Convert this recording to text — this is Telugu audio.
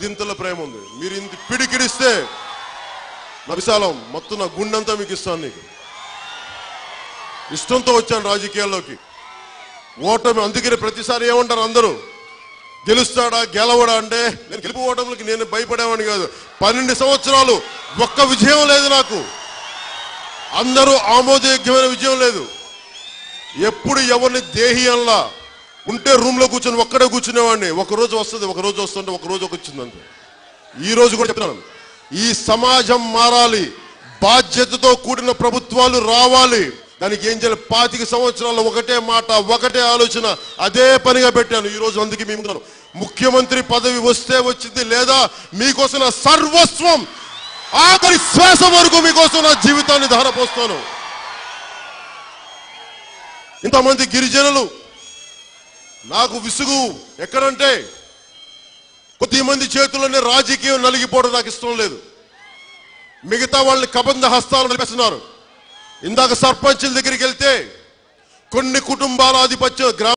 పదింతల ప్రేమ ఉంది. మీరు ఇంత పిడికిడిస్తే నా మొత్తం నా గుండంతా మీకు ఇస్తాను నీకు. ఇష్టంతో వచ్చాను రాజకీయాల్లోకి. ఓటమి అందుకనే ప్రతిసారి ఏమంటారు అందరూ? గెలుస్తాడా గెలవడా అంటే నేను గెలుపు ఓటములకి నేను భయపడేవాడిని కాదు. పన్నెండు సంవత్సరాలు ఒక్క విజయం లేదు నాకు. అందరూ ఆమోదయోగ్యమైన విజయం లేదు. ఎప్పుడు ఎవరిని దేహీయంలా ఉంటే రూమ్లో కూర్చొని ఒక్కడే కూర్చునేవాడిని. ఒక రోజు వస్తుంది ఒక రోజు వస్తుంటే ఒక రోజు ఒక ఈ రోజు కూడా చెప్తున్నాను. ఈ సమాజం మారాలి. బాధ్యతతో కూడిన ప్రభుత్వాలు రావాలి. దానికి ఏం చేయాలి? పాతిక సంవత్సరాలు ఒకటే మాట ఒకటే ఆలోచన అదే పనిగా పెట్టాను. ఈ రోజు అందుకే మేము ముఖ్యమంత్రి పదవి వస్తే వచ్చింది లేదా? మీకోసం నా సర్వస్వం. ఆఖరి శ్వాస వరకు మీకోసం నా జీవితాన్ని ధారపోస్తాను. ఇంతమంది గిరిజనులు నాకు విసుగు ఎక్కడంటే కొద్ది మంది చేతుల్లోనే రాజకీయం నలిగిపోవడం నాకు ఇష్టం లేదు. మిగతా వాళ్ళని కబంధ హస్తాలు నడిపిస్తున్నారు. ఇందాక సర్పంచుల దగ్గరికి వెళ్తే కొన్ని కుటుంబాల ఆధిపత్యం గ్రామ